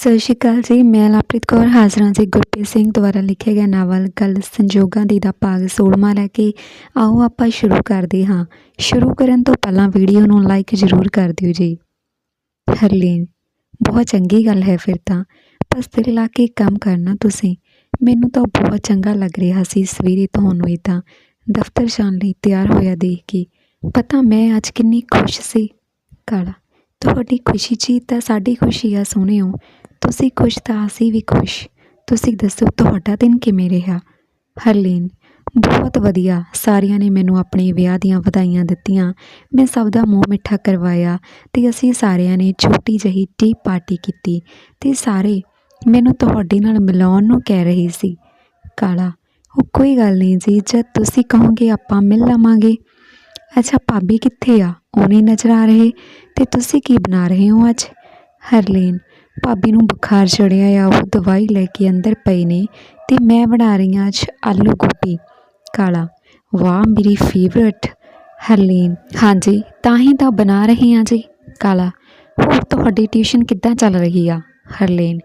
ਸਤਿ ਸ਼੍ਰੀ ਅਕਾਲ ਜੀ। ਮੈਂ ਲਵਪ੍ਰੀਤ ਕੌਰ, ਹਾਜ਼ਰ ਹਾਂ ਜੀ ਗੁਰਪ੍ਰੀਤ ਸਿੰਘ ਦੁਆਰਾ ਲਿਖਿਆ ਗਿਆ ਨਾਵਲ ਗੱਲ ਸੰਜੋਗਾਂ ਦੀ ਦਾ ਭਾਗ 16ਵਾਂ ਲੈ ਕੇ ਆਓ ਆਪਾਂ ਸ਼ੁਰੂ ਕਰਦੇ ਹਾਂ। ਸ਼ੁਰੂ ਕਰਨ ਤੋਂ ਪਹਿਲਾਂ ਵੀਡੀਓ ਨੂੰ ਲਾਈਕ ਜ਼ਰੂਰ ਕਰ ਦਿਓ ਜੀ। ਹਰਲੀਨ, ਬਹੁਤ ਚੰਗੀ ਗੱਲ ਹੈ ਫਿਰ ਤਾਂ। ਬਸ ਦਿਲ ਲਾ ਕੇ ਕੰਮ ਕਰਨਾ ਤੁਸੀਂ। ਮੈਨੂੰ ਤਾਂ ਬਹੁਤ ਚੰਗਾ ਲੱਗ ਰਿਹਾ ਸੀ ਸਵੇਰੇ ਤੁਹਾਨੂੰ ਇਹ ਤਾਂ। ਦਫ਼ਤਰ ਜਾਣ ਲਈ ਤਿਆਰ ਹੋਇਆ ਦੇਖ ਕੇ। ਪਤਾ ਮੈਂ ਅੱਜ ਕਿੰਨੀ ਖੁਸ਼ ਸੀ। ਕਾਲਾ, ਤੁਹਾਡੀ ਖੁਸ਼ੀ 'ਚ ਹੀ ਤਾਂ ਸਾਡੀ ਖੁਸ਼ੀ ਆ ਸੋਹਣਿਓ ਤੁਸੀਂ ਖੁਸ਼ ਤਾਂ ਅਸੀਂ ਵੀ ਖੁਸ਼। ਤੁਸੀਂ ਦੱਸੋ, ਤੁਹਾਡਾ ਦਿਨ ਕਿਵੇਂ ਰਿਹਾ? ਹਰਲੀਨ, ਬਹੁਤ ਵਧੀਆ। ਸਾਰਿਆਂ ਨੇ ਮੈਨੂੰ ਆਪਣੇ ਵਿਆਹ ਦੀਆਂ ਵਧਾਈਆਂ ਦਿੱਤੀਆਂ। ਮੈਂ ਸਭ ਦਾ ਮੂੰਹ ਮਿੱਠਾ ਕਰਵਾਇਆ ਤੇ ਅਸੀਂ ਸਾਰਿਆਂ ਨੇ ਛੋਟੀ ਜਿਹੀ ਟੀ ਪਾਰਟੀ ਕੀਤੀ ਤੇ ਸਾਰੇ ਮੈਨੂੰ ਤੁਹਾਡੇ ਨਾਲ ਮਿਲਾਉਣ ਨੂੰ ਕਹਿ ਰਹੇ ਸੀ। ਕਾਲਾ, ਉਹ ਕੋਈ ਗੱਲ ਨਹੀਂ ਜੀ, ਜਦ ਤੁਸੀਂ ਕਹੋਗੇ ਆਪਾਂ ਮਿਲ ਲਵਾਂਗੇ। ਅੱਛਾ, ਭਾਬੀ ਕਿੱਥੇ ਆ? ਉਹ ਨਹੀਂ ਨਜ਼ਰ ਆ ਰਹੇ। ਤੇ ਤੁਸੀਂ ਕੀ ਬਣਾ ਰਹੇ ਹੋ ਅੱਜ? ਹਰਲੀਨ ਭਾਬੀ ਨੂੰ ਬੁਖਾਰ ਚੜਿਆ ਆ, ਉਹ ਦਵਾਈ ਲੈ ਕੇ ਅੰਦਰ ਪਏ ਨੇ ਅਤੇ ਮੈਂ ਬਣਾ ਰਹੀ ਹਾਂ ਅੱਜ ਆਲੂ ਗੋਭੀ, ਕਾਲਾ। ਵਾਹ, ਮੇਰੀ ਫੇਵਰਟ ਹਰਲੀਨ। ਹਾਂਜੀ ਤਾਂ ਹੀ ਤਾਂ ਬਣਾ ਰਹੀ ਹਾਂ ਜੀ, ਕਾਲਾ। ਹੋਰ ਤੁਹਾਡੀ ਟਿਊਸ਼ਨ ਕਿੱਦਾਂ ਚੱਲ ਰਹੀ ਆ, ਹਰਲੀਨ?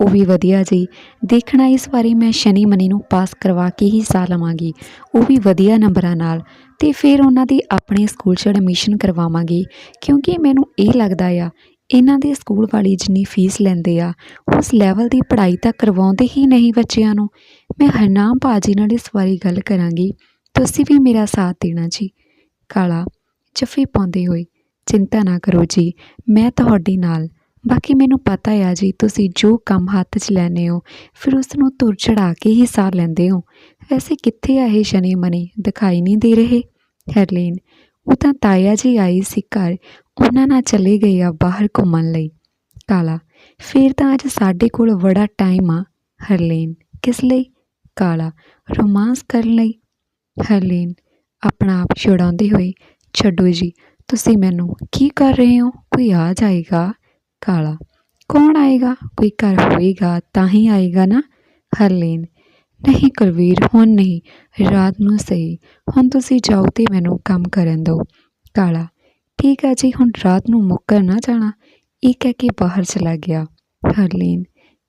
ਉਹ ਵੀ ਵਧੀਆ ਜੀ। ਦੇਖਣਾ ਇਸ ਵਾਰੀ ਮੈਂ ਸ਼ਨੀ ਮਨੀ ਨੂੰ ਪਾਸ ਕਰਵਾ ਕੇ ਹੀ ਸਾਹ ਲਵਾਂਗੀ। ਉਹ ਵੀ ਵਧੀਆ ਨੰਬਰਾਂ ਨਾਲ। ਤੇ ਫਿਰ ਉਹਨਾਂ ਦੀ ਆਪਣੇ ਸਕੂਲ 'ਚ ਐਡਮਿਸ਼ਨ ਕਰਵਾਵਾਂਗੀ। ਕਿਉਂਕਿ ਮੈਨੂੰ ਇਹ ਲੱਗਦਾ ਆ ਇਹਨਾਂ ਦੇ ਸਕੂਲ ਵਾਲੀ ਜਿੰਨੀ ਫੀਸ ਲੈਂਦੇ ਆ, ਉਸ ਲੈਵਲ ਦੀ ਪੜ੍ਹਾਈ ਤਾਂ ਕਰਵਾਉਂਦੇ ਹੀ ਨਹੀਂ ਬੱਚਿਆਂ ਨੂੰ। ਮੈਂ ਹਰਨਾਮ ਭਾਅ ਜੀ ਨਾਲ ਇਸ ਬਾਰੇ ਗੱਲ ਕਰਾਂਗੀ। ਤੁਸੀਂ ਵੀ ਮੇਰਾ ਸਾਥ ਦੇਣਾ ਜੀ। ਕਾਲਾ, ਜੱਫੀ ਪਾਉਂਦੇ ਹੋਏ, ਚਿੰਤਾ ਨਾ ਕਰੋ ਜੀ, ਮੈਂ ਤੁਹਾਡੇ ਨਾਲ। ਬਾਕੀ ਮੈਨੂੰ ਪਤਾ ਆ ਜੀ, ਤੁਸੀਂ ਜੋ ਕੰਮ ਹੱਥ 'ਚ ਲੈਨੇ ਹੋ, ਫਿਰ ਉਸ ਨੂੰ ਤੁਰ ਚੜਾ ਕੇ ਹੀ ਸਾਰ ਲੈਂਦੇ ਹੋ। ਵੈਸੇ ਕਿੱਥੇ ਆ ਇਹ ਸ਼ਨੀ ਮਨੀ, ਦਿਖਾਈ ਨਹੀਂ ਦੇ ਰਹੇ? ਹਰਲੀਨ, ਉਹ ਤਾਂ ਤਾਇਆ ਜੀ ਆਈ ਸੀ ਘਰ ਉਹਨਾਂ ਨਾਲ ਚਲੇ ਗਏ ਆ ਬਾਹਰ ਘੁੰਮਣ ਲਈ। ਕਾਲਾ, ਫਿਰ ਤਾਂ ਅੱਜ ਸਾਡੇ ਕੋਲ ਬੜਾ ਟਾਈਮ ਆ, ਹਰਲੀਨ, ਕਿਸ ਲਈ? ਕਾਲਾ, ਰੋਮਾਂਸ ਕਰਨ ਲਈ। ਹਰਲੀਨ, ਆਪਣਾ ਆਪ ਛੁਡਾਉਂਦੇ ਹੋਏ ਛੱਡੋ ਜੀ, ਤੁਸੀਂ ਮੈਨੂੰ ਕੀ ਕਰ ਰਹੇ ਹੋ? ਕੋਈ ਆ ਜਾਏਗਾ? ਕਾਲਾ, ਕੌਣ ਆਏਗਾ? ਕੋਈ ਘਰ ਹੋਏਗਾ ਤਾਂ ਹੀ ਆਏਗਾ ਨਾ? ਹਰਲੀਨ, ਨਹੀਂ ਕੁਲਵੀਰ, ਹੁਣ ਨਹੀਂ, ਰਾਤ ਨੂੰ ਸਹੀ, ਹੁਣ ਤੁਸੀਂ ਜਾਓ ਤੇ ਮੈਨੂੰ ਕੰਮ ਕਰਨ ਦਿਓ। ਕਾਲਾ ਠੀਕ ਆ ਜੀ, ਹੁਣ ਰਾਤ ਨੂੰ ਮੁੱਕਰ ਨਾ ਜਾਣਾ। ਇਹ ਕਹਿ ਕੇ ਬਾਹਰ ਚਲਾ ਗਿਆ। ਹਰਲੀਨ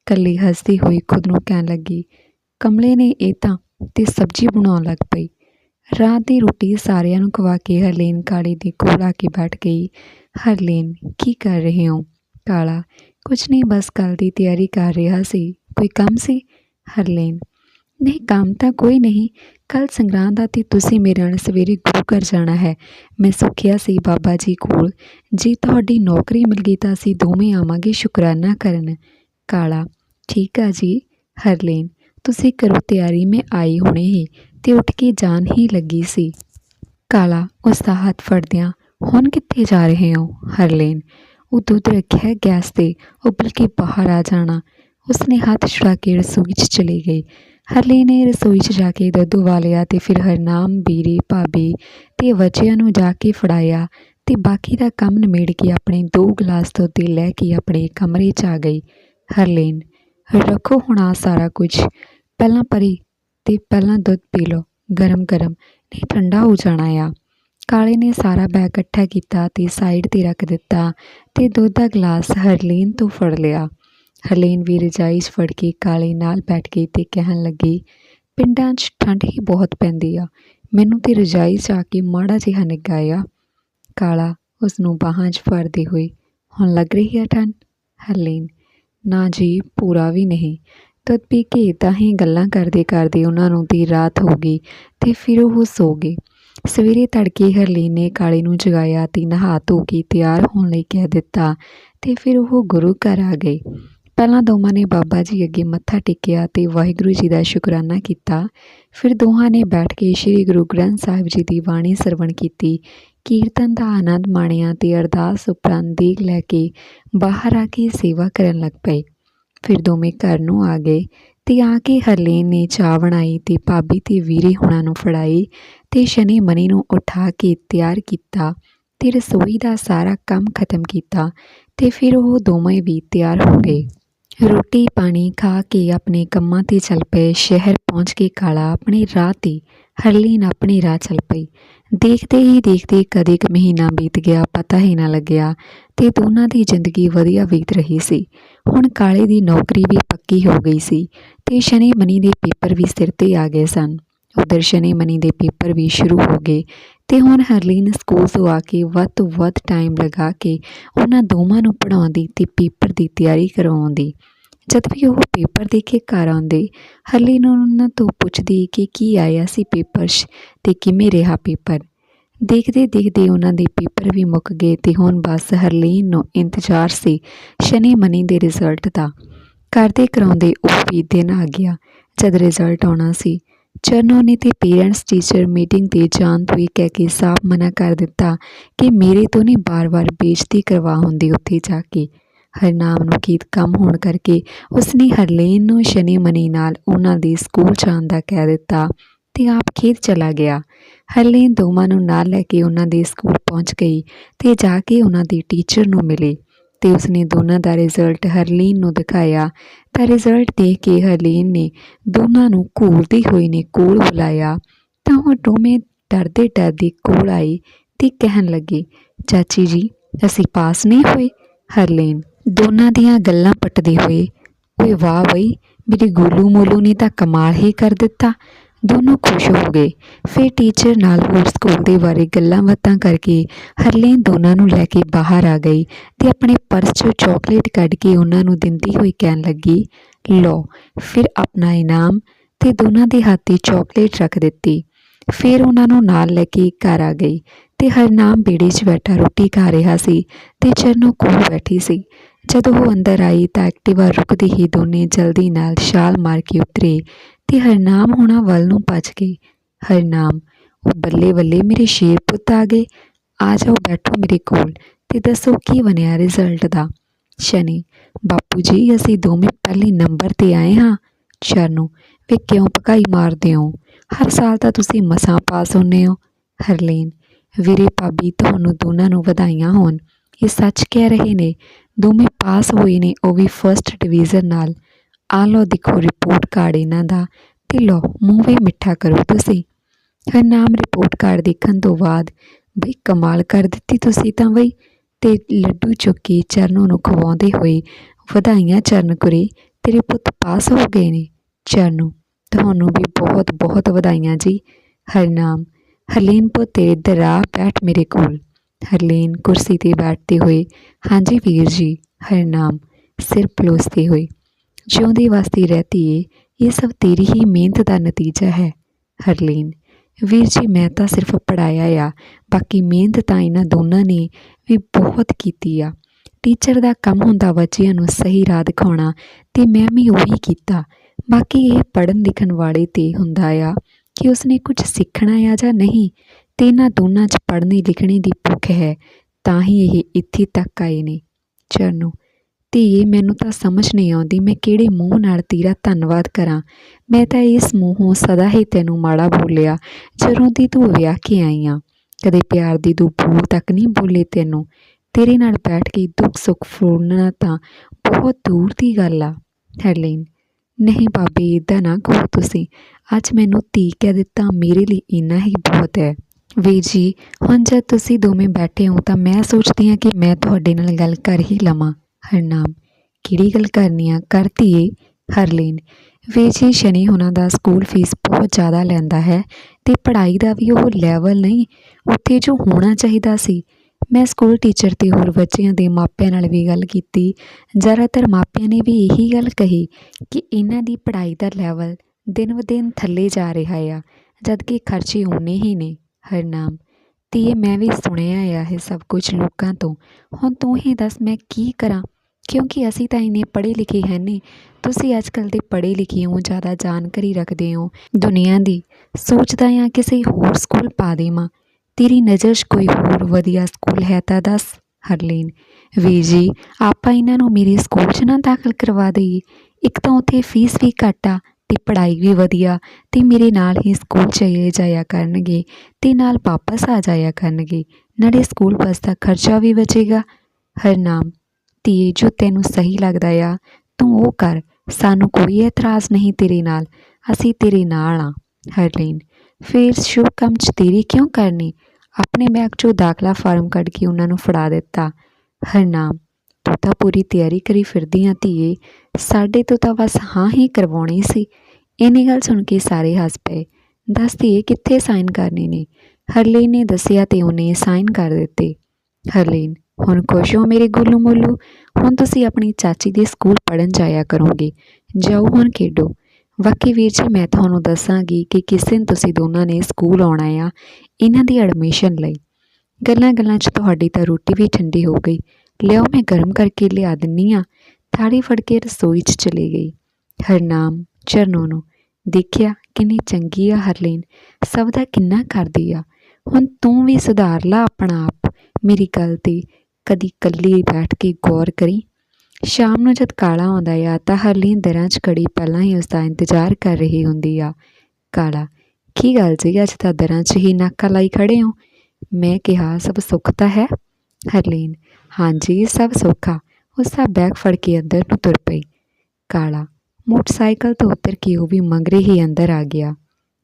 ਕੱਲੀ ਹੱਸਦੀ ਹੋਈ ਖੁਦ ਨੂੰ ਕਹਿਣ ਲੱਗੀ, ਕਮਲੇ ਨੇ ਇਹ ਤਾਂ ਤੇ ਸਬਜ਼ੀ ਬਣਾਉਣ ਲੱਗ ਪਈ। ਰਾਤ ਦੀ ਰੋਟੀ ਸਾਰਿਆਂ ਨੂੰ ਖਵਾ ਕੇ ਹਰਲੀਨ ਕਾਲੇ ਦੇ ਕੋਲ ਆ ਕੇ ਬੈਠ ਗਈ। ਹਰਲੀਨ, ਕੀ ਕਰ ਰਹੇ ਹੋ? ਕਾਲਾ ਕੁਝ ਨਹੀਂ, ਬਸ ਕੱਲ ਦੀ ਤਿਆਰੀ ਕਰ ਰਿਹਾ ਸੀ। ਕੋਈ ਕੰਮ ਸੀ? ਹਰਲੀਨ ਨਹੀਂ, ਕੰਮ ਤਾਂ ਕੋਈ ਨਹੀਂ। ਕੱਲ ਸੰਗਰਾਂਦ ਦਾ ਤੇ ਤੁਸੀਂ ਮੇਰੇ ਨਾਲ ਸਵੇਰੇ ਗੁਰੂ ਘਰ ਜਾਣਾ ਹੈ। ਮੈਂ ਸੁਖਿਆ ਸੀ ਬਾਬਾ ਜੀ ਕੋਲ। ਜੇ ਤੁਹਾਡੀ ਨੌਕਰੀ ਮਿਲ ਗਈ ਤਾਂ ਅਸੀਂ ਦੋਵੇਂ ਆਵਾਂਗੇ ਸ਼ੁਕਰਾਨਾ ਕਰਨ। ਕਾਲਾ, ਠੀਕ ਆ ਜੀ। ਹਰਲੀਨ, ਤੁਸੀਂ ਕਰੋ ਤਿਆਰੀ ਮੈਂ ਆਈ ਹੁਣੇ ਹੀ ਤੇ ਉੱਠ ਕੇ ਜਾਣ ਹੀ ਲੱਗੀ ਸੀ। ਕਾਲਾ, ਉਸ ਦਾ ਹੱਥ ਫੜਦਿਆਂ, ਹੁਣ ਕਿੱਥੇ ਜਾ ਰਹੇ ਹੋ? ਹਰਲੀਨ, ਉਹ ਦੁੱਧ ਰੱਖਿਆ ਗੈਸ ਤੇ ਉਬਲ ਕੇ ਬਾਹਰ ਆ ਜਾਣਾ। ਉਸਨੇ ਹੱਥ ਛੁਡਾ ਕੇ ਰਸੋਈ 'ਚ ਚਲੀ ਗਈ। ਹਰਲੀ ਨੇ ਰਸੋਈ 'ਚ ਜਾ ਕੇ ਦੁੱਧ ਉਬਾਲਿਆ ਤੇ ਫਿਰ ਹਰਨਾਮ ਬੀਰੀ ਭਾਬੀ ਤੇ ਬੱਚਿਆਂ ਨੂੰ ਜਾ ਕੇ ਫੜਾਇਆ ਤੇ ਬਾਕੀ ਦਾ ਕੰਮ ਨਿਮੇੜ ਕੇ ਆਪਣੇ ਦੋ ਗਲਾਸ ਦੁੱਧ ਲੈ ਕੇ ਆਪਣੇ ਕਮਰੇ 'ਚ ਆ ਗਈ। ਹਰਲੀਨ ਰੱਖੋ ਹੁਣ ਆ ਸਾਰਾ ਕੁਝ। ਪਹਿਲਾਂ ਪਰੀ ਤੇ ਪਹਿਲਾਂ ਦੁੱਧ ਪੀ ਲਓ, ਗਰਮ ਗਰਮ, ਨਹੀਂ ਠੰਡਾ ਹੋ ਜਾਣਾ ਆ। ਕਾਲੇ ਨੇ ਸਾਰਾ ਬੈਗ ਇਕੱਠਾ ਕੀਤਾ ਤੇ ਸਾਈਡ ਤੇ ਰੱਖ ਦਿੱਤਾ ਤੇ ਦੁੱਧ ਦਾ ਗਲਾਸ ਹਰਲੀਨ ਤੋਂ ਫੜ ਲਿਆ। ਹਰਲੀਨ ਵੀ ਰਜਾਈ 'ਚ ਫੜ ਕੇ ਕਾਲੇ ਨਾਲ ਬੈਠ ਗਈ ਤੇ ਕਹਿਣ ਲੱਗੀ, ਪਿੰਡਾਂ 'ਚ ਠੰਡ ਹੀ ਬਹੁਤ ਪੈਂਦੀ ਆ। ਮੈਨੂੰ ਤੇ ਰਜਾਈ 'ਚ ਆ ਕੇ ਮਾੜਾ ਜਿਹਾ ਨਿੱਘਾ ਆ। ਕਾਲਾ ਉਸ ਨੂੰ ਬਾਹਾਂ 'ਚ ਫੜਦੇ ਹੋਏ ਹੁਣ ਲੱਗ ਰਹੀ ਹੈ ਠੰਡ? ਹਰਲੀਨ, ਨਾ ਜੀ, ਪੂਰਾ ਵੀ ਨਹੀਂ। ਦੁੱਧ ਪੀ ਕੇ ਇੱਦਾਂ ਹੀ ਗੱਲਾਂ ਕਰਦੇ ਕਰਦੇ ਉਹਨਾਂ ਨੂੰ ਦੀ ਰਾਤ ਹੋ ਗਈ ਤੇ ਫਿਰ ਉਹ ਸੋ ਗਏ। ਸਵੇਰੇ ਤੜਕੇ ਹਰਲੀਨ ਨੇ ਕਾਲੇ ਨੂੰ ਜਗਾਇਆ ਤੇ ਨਹਾ ਧੋ ਕੇ ਤਿਆਰ ਹੋਣ ਲਈ ਕਹਿ ਦਿੱਤਾ ਤੇ ਫਿਰ ਉਹ ਗੁਰੂ ਘਰ ਆ ਗਏ। ਪਹਿਲਾਂ ਦੋਵਾਂ ਨੇ ਬਾਬਾ ਜੀ ਅੱਗੇ ਮੱਥਾ ਟੇਕਿਆ ਤੇ ਵਾਹਿਗੁਰੂ ਜੀ ਦਾ ਸ਼ੁਕਰਾਨਾ ਕੀਤਾ। ਫਿਰ ਦੋਹਾਂ ਨੇ ਬੈਠ ਕੇ ਸ੍ਰੀ ਗੁਰੂ ਗ੍ਰੰਥ ਸਾਹਿਬ ਜੀ ਦੀ ਬਾਣੀ ਸਰਵਣ ਕੀਤੀ। ਕੀਰਤਨ ਦਾ ਆਨੰਦ ਮਾਣਿਆ ਤੇ ਅਰਦਾਸ ਉਪਰੰਤ ਦੇਗ ਲੈ ਕੇ ਬਾਹਰ ਆ ਕੇ ਸੇਵਾ ਕਰਨ ਲੱਗ ਪਏ। ਫਿਰ ਦੋਵੇਂ ਘਰ ਨੂੰ ਆ ਗਏ ਤੇ ਆ ਕੇ ਹਰਲੀਨ ਨੇ ਚਾਹ ਬਣਾਈ ਤੇ ਭਾਬੀ ਤੇ ਵੀਰੇ ਹੁਣਾਂ ਨੂੰ ਫੜਾਈ ਤੇ ਸ਼ਨੀ ਮਨੀ ਨੂੰ ਉਠਾ ਕੇ ਤਿਆਰ ਕੀਤਾ ਤੇ ਰਸੋਈ ਦਾ ਸਾਰਾ ਕੰਮ ਖਤਮ ਕੀਤਾ ਤੇ ਫਿਰ ਉਹ ਦੋਵੇਂ ਵੀ ਤਿਆਰ ਹੋ ਗਏ। ਰੋਟੀ ਪਾਣੀ ਖਾ ਕੇ ਆਪਣੇ ਕੰਮਾਂ 'ਤੇ ਚੱਲ ਪਏ। ਸ਼ਹਿਰ ਪਹੁੰਚ ਕੇ ਕਾਲਾ ਆਪਣੇ ਰਾਹ 'ਤੇ ਹਰਲੀਨ ਆਪਣੇ ਰਾਹ ਚੱਲ ਪਈ। ਦੇਖਦੇ ਹੀ ਦੇਖਦੇ ਕਦੇ ਕੁ ਮਹੀਨਾ ਬੀਤ ਗਿਆ, ਪਤਾ ਹੀ ਨਾ ਲੱਗਿਆ ਤੇ ਦੋਨਾਂ ਦੀ ਜ਼ਿੰਦਗੀ ਵਧੀਆ ਬੀਤ ਰਹੀ ਸੀ। ਹੁਣ ਕਾਲੇ ਦੀ ਨੌਕਰੀ ਵੀ ਪੱਕੀ ਹੋ ਗਈ ਸੀ ਤੇ ਸ਼ਨੀ ਮਨੀ ਦੇ ਪੇਪਰ ਵੀ ਸਿਰ ਤੇ ਆ ਗਏ ਸਨ। ਉਧਰ ਸ਼ਨੀ ਮਨੀ ਦੇ ਪੇਪਰ ਵੀ ਸ਼ੁਰੂ ਹੋ ਗਏ ਤੇ ਹੁਣ ਹਰਲੀਨ ਸਕੂਲ ਤੋਂ ਆ ਕੇ ਵੱਧ ਤੋਂ ਵੱਧ ਟਾਈਮ ਲਗਾ ਕੇ ਉਹਨਾਂ ਦੋਵਾਂ ਨੂੰ ਪੜ੍ਹਾਉਂਦੀ ਤੇ ਪੇਪਰ ਦੀ ਤਿਆਰੀ ਕਰਵਾਉਂਦੀ। ਜਦ ਵੀ ਉਹ ਪੇਪਰ ਦੇ ਕੇ ਘਰ ਆਉਂਦੇ, ਹਰਲੀਨ ਉਹਨਾਂ ਤੋਂ ਪੁੱਛਦੀ ਕਿ ਕੀ ਆਇਆ ਸੀ ਪੇਪਰ 'ਚ ਤੇ ਕਿਵੇਂ ਰਿਹਾ ਪੇਪਰ। ਦੇਖਦੇ ਦੇਖਦੇ ਉਹਨਾਂ ਦੇ ਪੇਪਰ ਵੀ ਮੁੱਕ ਗਏ ਤੇ ਹੁਣ ਬਸ ਹਰਲੀਨ ਨੂੰ ਇੰਤਜ਼ਾਰ ਸੀ ਸ਼ਨੀ ਮਨੀ ਦੇ ਰਿਜ਼ਲਟ ਦਾ। ਕਰਦੇ ਕਰਾਉਂਦੇ ਉਹ ਵੀ ਦਿਨ ਆ ਗਿਆ ਜਦ ਰਿਜ਼ਲਟ ਆਉਣਾ ਸੀ। ਚਰਨੋ ਨੇ ਤੇ ਪੇਰੈਂਟਸ ਟੀਚਰ ਮੀਟਿੰਗ ਤੇ ਜਾਣ ਤੋਂ ਹੀ ਕਹਿ ਕੇ ਸਾਫ਼ ਮਨਾ ਕਰ ਦਿੱਤਾ ਕਿ ਮੇਰੇ ਤੋਂ ਨਹੀਂ ਬਾਰ-ਬਾਰ ਬੇਇੱਜ਼ਤੀ ਕਰਵਾ ਹੁੰਦੀ ਉੱਥੇ ਜਾ ਕੇ। ਹਰਨਾਮ ਨੂੰ ਕੀਤ ਕੰਮ ਹੋਣ ਕਰਕੇ ਉਸਨੇ ਹਰਲੇਨ ਨੂੰ ਸ਼ਨੀ ਮਨੀ ਨਾਲ ਉਹਨਾਂ ਦੇ ਸਕੂਲ ਜਾਣ ਦਾ ਕਹਿ ਦਿੱਤਾ ਤੇ ਆਪ ਖੇਤ ਚਲਾ ਗਿਆ। ਹਰਲੇਨ ਦੋਵਾਂ ਨੂੰ ਨਾਲ ਲੈ ਕੇ ਉਹਨਾਂ ਦੇ ਸਕੂਲ ਪਹੁੰਚ ਗਈ ਤੇ ਜਾ ਕੇ ਉਹਨਾਂ ਦੀ ਟੀਚਰ ਨੂੰ ਮਿਲੀ। ਤੇ ਉਸਨੇ ਦੋਨਾਂ ਦਾ ਰਿਜ਼ਲਟ ਹਰਲੀਨ ਨੂੰ ਦਿਖਾਇਆ। ਤਾਂ ਰਿਜ਼ਲਟ ਦੇਖ ਕੇ ਹਰਲੀਨ ਨੇ ਦੋਨਾਂ ਨੂੰ ਘੂਰਦੀ ਹੋਈ ਨੇ ਕੋਲ ਬੁਲਾਇਆ। ਤਾਂ ਉਹ ਦੋਵੇਂ ਡਰਦੇ ਡਰਦੇ ਕੋਲ ਆਏ ਤੇ ਕਹਿਣ ਲੱਗੇ, ਚਾਚੀ ਜੀ, ਅਸੀਂ ਪਾਸ ਨਹੀਂ ਹੋਏ? ਹਰਲੀਨ ਦੋਨਾਂ ਦੀਆਂ ਗੱਲਾਂ ਪੱਟਦੇ ਹੋਏ, ਓਏ ਵਾਹ ਬਈ, ਮੇਰੇ ਗੋਲੂ ਮੋਲੂ ਨੇ ਤਾਂ ਕਮਾਲ ਹੀ ਕਰ ਦਿੱਤਾ। ਦੋਨੋਂ ਖੁਸ਼ ਹੋ ਗਏ। ਫਿਰ ਟੀਚਰ ਨਾਲ ਹੋਰ ਸਕੂਲ ਦੇ ਬਾਰੇ ਗੱਲਾਂ ਬਾਤਾਂ ਕਰਕੇ ਹਰਲੀਨ ਦੋਨਾਂ ਨੂੰ ਲੈ ਕੇ ਬਾਹਰ ਆ ਗਈ ਤੇ ਆਪਣੇ ਪਰਸ 'ਚੋਂ ਚਾਕਲੇਟ ਕੱਢ ਕੇ ਉਹਨਾਂ ਨੂੰ ਦਿੰਦੀ ਹੋਈ ਕਹਿਣ ਲੱਗੀ, ਲਓ, ਫਿਰ ਆਪਣਾ ਇਨਾਮ। ਤੇ ਦੋਨਾਂ ਦੇ ਹੱਥ 'ਤੇ ਚਾਕਲੇਟ ਰੱਖ ਦਿੱਤੀ। ਫਿਰ ਉਹਨਾਂ ਨੂੰ ਨਾਲ ਲੈ ਕੇ ਘਰ ਆ ਗਈ ਤੇ ਹਰਨਾਮ ਬੇੜੇ 'ਚ ਬੈਠਾ ਰੋਟੀ ਖਾ ਰਿਹਾ ਸੀ ਤੇ ਚਰਨੋ ਕੋਲ ਬੈਠੀ ਸੀ। ਜਦੋਂ ਉਹ ਅੰਦਰ ਆਈ ਤਾਂ ਐਕਟਿਵਾ ਰੁਕਦੇ ਹੀ ਦੋਨੇ ਜਲਦੀ ਨਾਲ ਛਾਲ ਮਾਰ ਕੇ ਉਤਰੇ। ਤੇ ਹਰਨਾਮ ਹੋਣਾ ਵੱਲ ਨੂੰ ਭੱਜ ਗਏ ਹਰਨਾਮ, ਉਹ ਬੱਲੇ ਬੱਲੇ ਮੇਰੇ ਸ਼ੇਰ ਪੁੱਤ ਆ ਗਏ। ਆ ਜਾਓ, ਬੈਠੋ ਮੇਰੇ ਕੋਲ ਤੇ ਦੱਸੋ ਕੀ ਬਣਿਆ ਰਿਜ਼ਲਟ ਦਾ। ਸ਼ਨੀ, ਬਾਪੂ ਜੀ, ਅਸੀਂ ਦੋਵੇਂ ਪਹਿਲੇ ਨੰਬਰ ਤੇ ਆਏ ਹਾਂ। ਸ਼ਰਨੂ, ਵੇ ਕਿਉਂ ਪਕਾਈ ਮਾਰਦੇ ਹੋ? ਹਰ ਸਾਲ ਤਾਂ ਤੁਸੀਂ ਮਸਾਂ ਪਾਸ ਹੁੰਨੇ ਹੋ। ਹਰਲੀਨ, ਵੀਰੇ ਭਾਬੀ ਤੁਹਾਨੂੰ ਦੋਨਾਂ ਨੂੰ ਵਧਾਈਆਂ ਹੋਣ। ਇਹ ਸੱਚ ਕਹਿ ਰਹੇ ਨੇ, ਦੋਵੇਂ ਪਾਸ ਹੋਏ ਨੇ, ਉਹ ਵੀ ਫਰਸਟ ਡਿਵੀਜ਼ਨ ਨਾਲ। ਆ ਲਓ ਦੇਖੋ ਰਿਪੋਰਟ ਕਾਰਡ ਇਹਨਾਂ ਦਾ ਤੇ ਲਓ ਮੂੰਹ ਵੀ ਮਿੱਠਾ ਕਰੋ ਤੁਸੀਂ। ਹਰਨਾਮ ਰਿਪੋਰਟ ਕਾਰਡ ਦੇਖਣ ਤੋਂ ਬਾਅਦ ਬਈ ਕਮਾਲ ਕਰ ਦਿੱਤੀ ਤੁਸੀਂ ਤਾਂ ਬਈ ਤੇ ਲੱਡੂ ਚੁੱਕ ਕੇ ਚਰਨੋਂ ਨੂੰ ਖਵਾਉਂਦੇ ਹੋਏ ਵਧਾਈਆਂ ਚਰਨ ਕੁਰੇ, ਤੇਰੇ ਪੁੱਤ ਪਾਸ ਹੋ ਗਏ ਨੇ ਚਰਨੂ। ਤੁਹਾਨੂੰ ਵੀ ਬਹੁਤ ਬਹੁਤ ਵਧਾਈਆਂ ਜੀ। ਹਰਨਾਮ ਹਰਲੀਨ ਪੁੱਤ ਤੇਰੇ ਇੱਧਰ ਬੈਠ ਮੇਰੇ ਕੋਲ। ਹਰਲੀਨ ਕੁਰਸੀ ਤੇ ਬੈਠਦੇ ਹੋਏ, ਹਾਂਜੀ ਵੀਰ ਜੀ ਹਰਨਾਮ ਸਿਰ ਪਲੋਸਦੇ ਹੋਏ। ਜਿਉਂਦੀ ਵਸਦੀ ਰਹਤੀ ਏ, ਇਹ ਸਭ ਤੇਰੀ ਹੀ ਮਿਹਨਤ ਦਾ ਨਤੀਜਾ ਹੈ। ਹਰਲੀਨ, ਵੀਰ ਜੀ, ਮੈਂ ਤਾਂ ਸਿਰਫ ਪੜਾਇਆ ਆ, ਬਾਕੀ ਮਿਹਨਤ ਤਾਂ ਇਹਨਾਂ ਦੋਨਾਂ ਨੇ ਵੀ ਬਹੁਤ ਕੀਤੀ ਆ। ਟੀਚਰ ਦਾ ਕੰਮ ਹੁੰਦਾ ਬੱਚਿਆਂ ਨੂੰ ਸਹੀ ਰਾਹ ਦਿਖਾਉਣਾ ਤੇ ਮੈਂ ਵੀ ਉਹੀ ਕੀਤਾ। ਬਾਕੀ ਇਹ ਪੜਨ ਲਿਖਣ ਵਾਲੇ ਤੇ ਹੁੰਦਾ ਆ ਕਿ ਉਸਨੇ ਕੁਝ ਸਿੱਖਣਾ ਆ ਜਾਂ ਨਹੀਂ ਤੇ ਇਹਨਾਂ ਦੋਨਾਂ 'ਚ ਪੜ੍ਹਨੇ ਲਿਖਣੇ ਦੀ ਭੁੱਖ ਹੈ, ਤਾਂ ਹੀ ਇਹ ਇੱਥੇ ਤੱਕ ਆਏ ਨੇ। ਚਰਨੋ ਧੀਏ ਮੈਨੂੰ ਤਾਂ ਸਮਝ ਨਹੀਂ ਆਉਂਦੀ ਮੈਂ ਕਿਹੜੇ ਮੂੰਹ ਨਾਲ ਤੇਰਾ ਧੰਨਵਾਦ ਕਰਾਂ। ਮੈਂ ਤਾਂ ਇਸ ਮੂੰਹੋਂ ਸਦਾ ਹੀ ਤੈਨੂੰ ਮਾੜਾ ਬੋਲਿਆ, ਜਦੋਂ ਦੀ ਤੂੰ ਵਿਆਹ ਕੇ ਆਈ ਆ। ਕਦੇ ਪਿਆਰ ਦੀ ਤੂੰ ਬੂਲ ਤੱਕ ਨਹੀਂ ਬੋਲੇ ਤੈਨੂੰ। ਤੇਰੇ ਨਾਲ ਬੈਠ ਕੇ ਦੁੱਖ ਸੁੱਖ ਫਰੋਲਣਾ ਤਾਂ ਬਹੁਤ ਦੂਰ ਦੀ ਗੱਲ ਆ, ਹੈਰਲਿਨ। ਨਹੀਂ ਬਾਬੇ ਇਦਾਂ ਨਾ ਕਹੋ ਤੁਸੀਂ। ਅੱਜ ਮੈਨੂੰ ਧੀ ਕਹਿ ਦਿੱਤਾ ਮੇਰੇ ਲਈ ਇੰਨਾ ਹੀ ਬਹੁਤ ਹੈ। ਵੀ ਜੀ, ਹੁਣ ਜਦ ਤੁਸੀਂ ਦੋਵੇਂ ਬੈਠੇ ਹੋ ਤਾਂ ਮੈਂ ਸੋਚਦੀ ਹਾਂ ਕਿ ਮੈਂ ਤੁਹਾਡੇ ਨਾਲ ਗੱਲ ਕਰ ਹੀ ਲਵਾਂ। ਹਰਨਾਮ ਕਿਹੜੀ ਗੱਲ ਕਰਨੀ ਆ ਕਰਤੀ ਏ ਹਰਲੀਨ ਵੀਰ ਸ਼ਨੀ ਉਹਨਾਂ ਦਾ ਸਕੂਲ ਫੀਸ ਬਹੁਤ ਜ਼ਿਆਦਾ ਲੈਂਦਾ ਹੈ ਤੇ ਪੜ੍ਹਾਈ ਦਾ ਵੀ ਉਹ ਲੈਵਲ ਨਹੀਂ, ਉੱਥੇ ਜੋ ਹੋਣਾ ਚਾਹੀਦਾ ਸੀ। ਮੈਂ ਸਕੂਲ ਟੀਚਰ ਤੇ ਹੋਰ ਬੱਚਿਆਂ ਦੇ ਮਾਪਿਆਂ ਨਾਲ ਵੀ ਗੱਲ ਕੀਤੀ। ਜ਼ਿਆਦਾਤਰ ਮਾਪਿਆਂ ਨੇ ਵੀ ਇਹੀ ਗੱਲ ਕਹੀ ਕਿ ਇਹਨਾਂ ਦੀ ਪੜ੍ਹਾਈ ਦਾ ਲੈਵਲ ਦਿਨ ਬ ਦਿਨ ਥੱਲੇ ਜਾ ਰਿਹਾ ਆ, ਜਦਕਿ ਖਰਚੇ ਓਨੇ ਹੀ ਨੇ। ਹਰਨਾਮ ਤੇ ਇਹ ਮੈਂ ਵੀ ਸੁਣਿਆ ਆ ਇਹ ਸਭ ਕੁਝ ਲੋਕਾਂ ਤੋਂ। ਹੁਣ ਤੂੰ ਹੀ ਦੱਸ ਮੈਂ ਕੀ ਕਰਾਂ? ਕਿਉਂਕਿ ਅਸੀਂ ਤਾਂ ਇੰਨੇ ਪੜ੍ਹੇ ਲਿਖੇ ਹੈ ਨਹੀਂ ਤੁਸੀਂ ਅੱਜ ਕੱਲ੍ਹ ਦੇ ਪੜ੍ਹੇ ਲਿਖੇ ਹੋ, ਜ਼ਿਆਦਾ ਜਾਣਕਾਰੀ ਰੱਖਦੇ ਹੋ ਦੁਨੀਆ ਦੀ। ਸੋਚਦਾ ਆ ਕਿਸੇ ਹੋਰ ਸਕੂਲ ਪਾ ਦੇਵਾਂ। ਤੇਰੀ ਨਜ਼ਰ 'ਚ ਕੋਈ ਹੋਰ ਵਧੀਆ ਸਕੂਲ ਹੈ ਤਾਂ ਦੱਸ, ਹਰਲੀਨ। ਵੀਰ ਜੀ, ਆਪਾਂ ਇਹਨਾਂ ਨੂੰ ਮੇਰੇ ਸਕੂਲ 'ਚ ਨਾ ਦਾਖਲ ਕਰਵਾ ਦਈਏ। ਇੱਕ ਤਾਂ ਉੱਥੇ ਫੀਸ ਵੀ ਘੱਟ ਆ ਤੇ ਪੜ੍ਹਾਈ ਵੀ ਵਧੀਆ ਤੇ ਮੇਰੇ ਨਾਲ ਹੀ ਸਕੂਲ ਚਲੇ ਜਾਇਆ ਕਰਨਗੇ ਤੇ ਨਾਲ ਵਾਪਸ ਆ ਜਾਇਆ ਕਰਨਗੇ। ਨਾਲੇ ਸਕੂਲ ਬੱਸ ਦਾ ਖਰਚਾ ਵੀ ਬਚੇਗਾ। ਹਰਨਾਮ ਧੀਏ ਜੋ ਤੈਨੂੰ ਸਹੀ ਲੱਗਦਾ ਆ, ਤੂੰ ਉਹ ਕਰ। ਸਾਨੂੰ ਕੋਈ ਇਤਰਾਜ਼ ਨਹੀਂ ਤੇਰੇ ਨਾਲ। ਅਸੀਂ ਤੇਰੇ ਨਾਲ ਆ, ਹਰਲੀਨ। ਫਿਰ ਸ਼ੁਭ ਕੰਮ ਚ ਤੇਰੀ ਕਿਉਂ ਕਰਨੀ? ਆਪਣੇ ਬੈਗ ਚੋਂ ਦਾਖਲਾ ਫਾਰਮ ਕੱਢ ਕੇ ਉਹਨਾਂ ਨੂੰ ਫੜਾ ਦਿੱਤਾ। ਹਰਨਾਮ ਤੂੰ ਤਾਂ ਪੂਰੀ ਤਿਆਰੀ ਕਰੀ ਫਿਰਦੀ ਆਂ ਧੀਏ, ਸਾਡੇ ਤੋਂ ਤਾਂ ਬਸ ਹਾਂ ਹੀ ਕਰਵਾਉਣੀ ਸੀ। ਇੰਨੀ ਗੱਲ ਸੁਣ ਕੇ ਸਾਰੇ ਹੱਸ ਪਏ। ਦੱਸ ਧੀਏ, ਕਿੱਥੇ ਸਾਈਨ ਕਰਨੇ ਨੇ? ਹਰਲੀਨ ਨੇ ਦੱਸਿਆ ਤੇ ਉਹਨੇ ਸਾਈਨ ਕਰ ਦਿੱਤੇ। ਹਰਲੀਨ, ਹੁਣ ਖੁਸ਼ ਹੋ ਮੇਰੇ ਗੁੱਲੂ ਮੁੱਲੂ? ਹੁਣ ਤੁਸੀਂ ਆਪਣੀ ਚਾਚੀ ਦੇ ਸਕੂਲ ਪੜਨ ਜਾਇਆ ਕਰੋਗੇ। ਜਾਓ ਹੁਣ ਖੇਡੋ। ਵਾਕਈ ਵੀਰ ਜੀ, ਮੈਂ ਤੁਹਾਨੂੰ ਦੱਸਾਂਗੀ ਕਿ ਕਿਸ ਦਿਨ ਤੁਸੀਂ ਦੋਨਾਂ ਨੇ ਸਕੂਲ ਆਉਣਾ ਆ, ਇਹਨਾਂ ਦੀ ਐਡਮਿਸ਼ਨ ਲਈ। ਗੱਲਾਂ ਗੱਲਾਂ 'ਚ ਤੁਹਾਡੀ ਤਾਂ ਰੋਟੀ ਵੀ ਠੰਡੀ ਹੋ ਗਈ। ਲਿਆਓ, ਮੈਂ ਗਰਮ ਕਰਕੇ ਲਿਆ ਦਿੰਨੀ ਆ। ਥਾਲੀ ਫੜ ਕੇ ਰਸੋਈ 'ਚ ਚਲੀ ਗਈ। ਹਰਨਾਮ ਚਰਨੋਂ ਨੂੰ ਦੇਖਿਆ ਕਿੰਨੀ ਚੰਗੀ ਆ ਹਰਲੀਨ। ਸਭ ਦਾ ਕਿੰਨਾ ਕਰਦੀ ਆ। ਹੁਣ ਤੂੰ ਵੀ ਸੁਧਾਰ ਲਾ ਆਪਣਾ ਆਪ। ਮੇਰੀ ਗੱਲ ਤੇ ਕਦੀ ਕੱਲੀ ਬੈਠ ਕੇ ਗੌਰ ਕਰੀ। ਸ਼ਾਮ ਨੂੰ ਜਦ ਕਾਲਾ ਆਉਂਦਾ ਆ, ਤਾਂ ਹਰਲੀਨ ਦਰਾਂ 'ਚ ਖੜੀ ਪਹਿਲਾਂ ਹੀ ਉਸ ਦਾ ਇੰਤਜ਼ਾਰ ਕਰ ਰਹੀ ਹੁੰਦੀ ਆ। ਕਾਲਾ, ਕੀ ਗੱਲ ਜੀ? ਅੱਜ ਤਾਂ ਦਰਾਂ 'ਚ ਹੀ ਨਾਕਾ ਲਾਈ ਖੜੇ ਹੋ। ਮੈਂ ਕਿਹਾ, ਸਭ ਸੁੱਖ ਤਾਂ ਹੈ? ਹਰਲੀਨ, ਹਾਂਜੀ ਸਭ ਸੌਖਾ। ਉਸ ਦਾ ਬੈਗ ਫੜ ਕੇ ਅੰਦਰ ਨੂੰ ਤੁਰ ਪਈ। ਕਾਲਾ, ਮੋਟਰਸਾਈਕਲ ਤੋਂ ਉਤਰ ਕੇ ਉਹ ਵੀ ਮੰਗਰੇ ਹੀ ਅੰਦਰ ਆ ਗਿਆ।